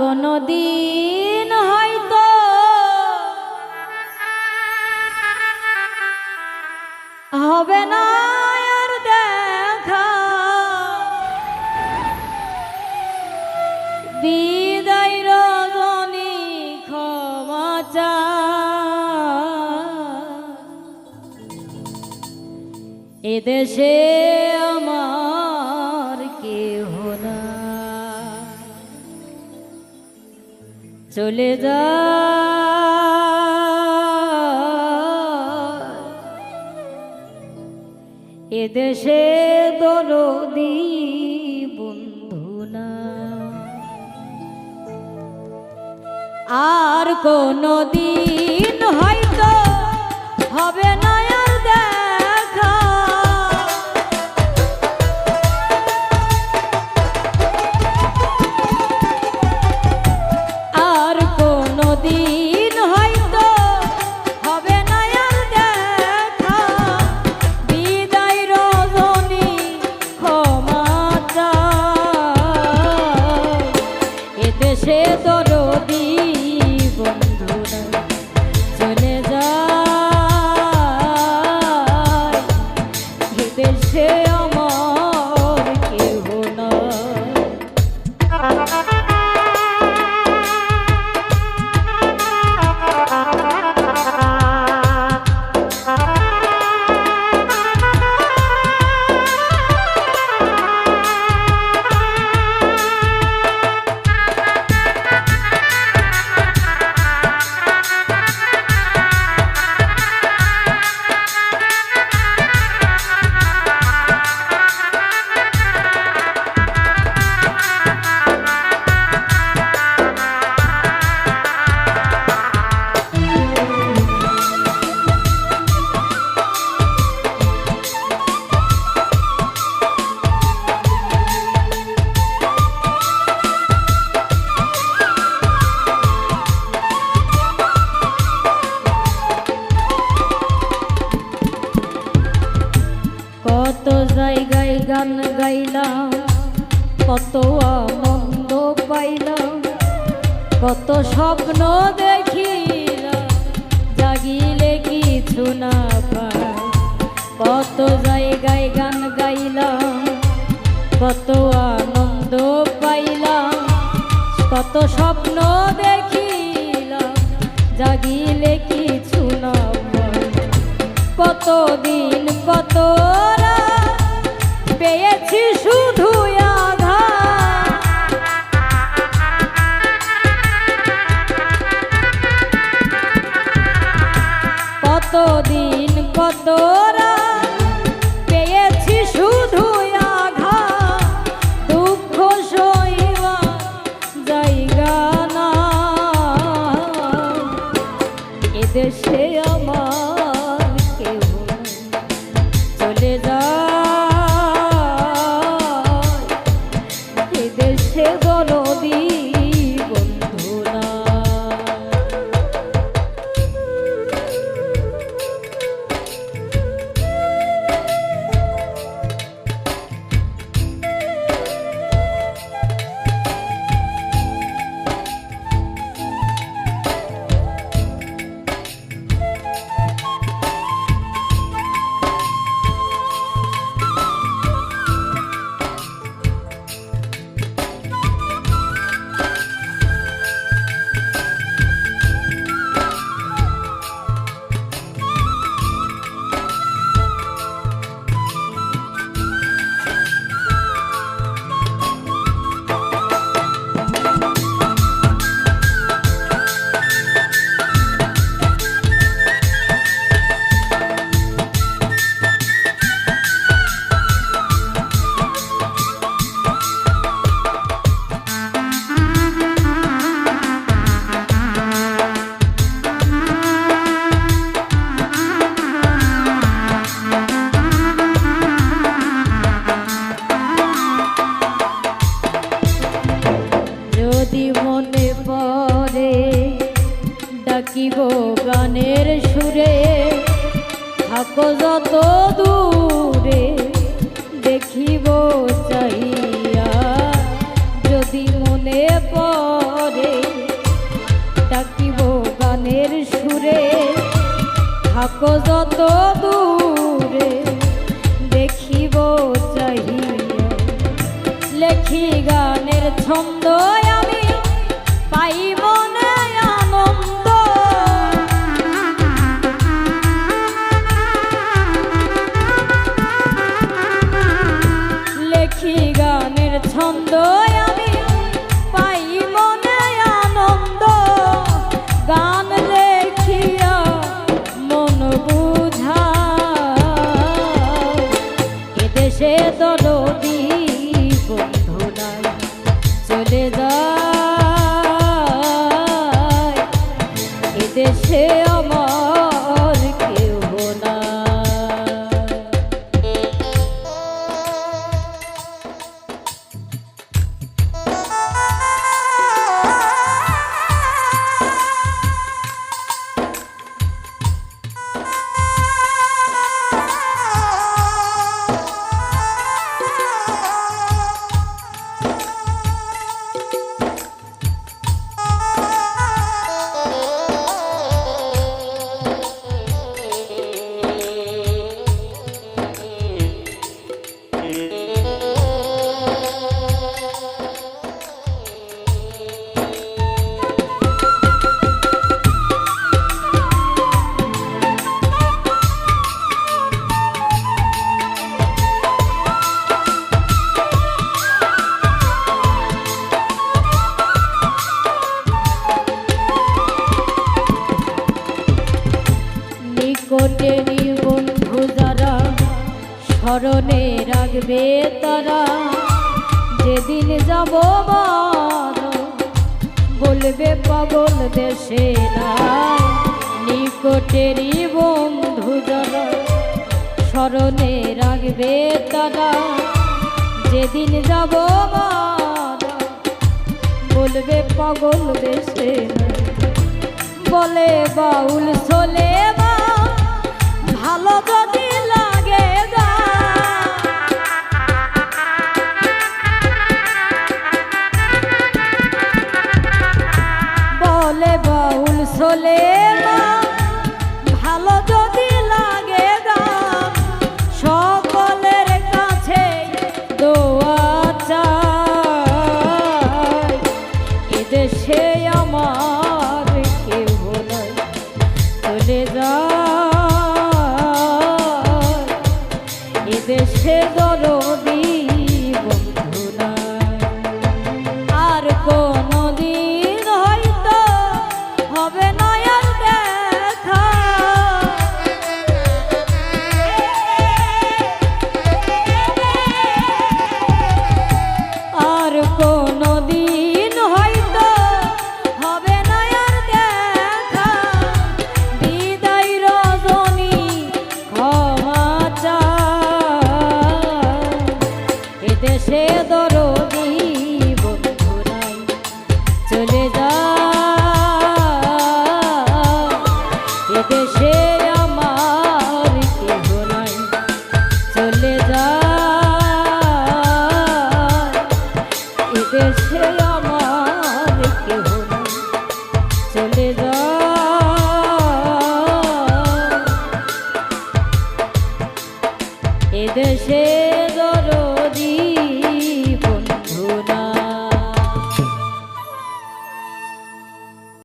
কোনো দিন হয়তো হবে না আর দেখা। বিদায় রজনী ক্ষমা চা। এদেশে আমার চলে যা। এদেশে দরদি বন্ধু না। আর কোনো দিন হয়তো হবে কত স্বপ্ন দেখিলাম জাগিলে কিছু না পায়। কত জায়গায় গান গাইলাম, কত আনন্দ পাইলাম, কত স্বপ্ন দেখিলাম, জাগিলে কিছু না পাই কতদিন কত পেয়েছি শুধু কতদিন কত রাত ডাকিব গানের সুরে। থাকো যত দূরে, দেখিব চাহিয়া। যদি মনে পড়ে ডাকিব গানের সুরে। থাকো যত দূরে, দেখিব চাহিয়া। লেখি গানের ছন্দ ছন্দ আমি পাই মনে আনন্দ। গান লেখিয়া মন বুঝা এদেশে দরদি বন্ধু নাই, চলে যায়। এদেশে নিকটেরই বন্ধু যারা, স্মরণে রাখবে তারা। যেদিন যাব বলবে পাগল দেশে নিকটেরই বন্ধু যারা, স্মরণে রাখবে তারা। যেদিন যাব বলবে পাগল দেশে বলে বাউল চলে দরদি